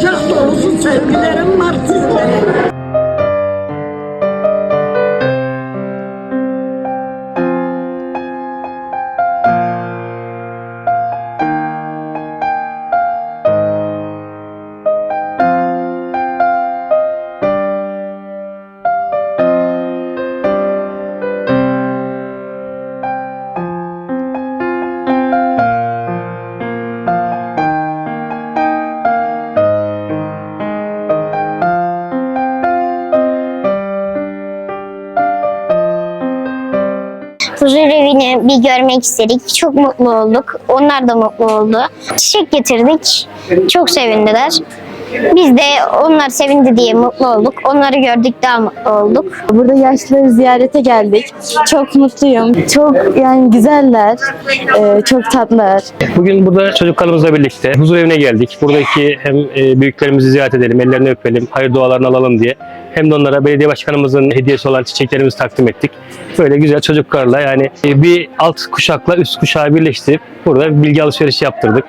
gesto, lo succede. Huzur evini bir görmek istedik. Çok mutlu olduk. Onlar da mutlu oldu. Çiçek getirdik. Çok sevindiler. Biz de onlar sevindi diye mutlu olduk. Onları gördük daha mutlu olduk. Burada yaşlıları ziyarete geldik. Çok mutluyum. Çok yani güzeller. Ee, çok tatlılar. Bugün burada çocuklarımızla birlikte huzur evine geldik. Buradaki hem e, büyüklerimizi ziyaret edelim, ellerini öpelim, hayır dualarını alalım diye. Hem de onlara belediye başkanımızın hediyesi olan çiçeklerimizi takdim ettik. Böyle güzel çocuklarla yani e, bir alt kuşakla üst kuşağı birleştirip burada bilgi alışverişi yaptırdık.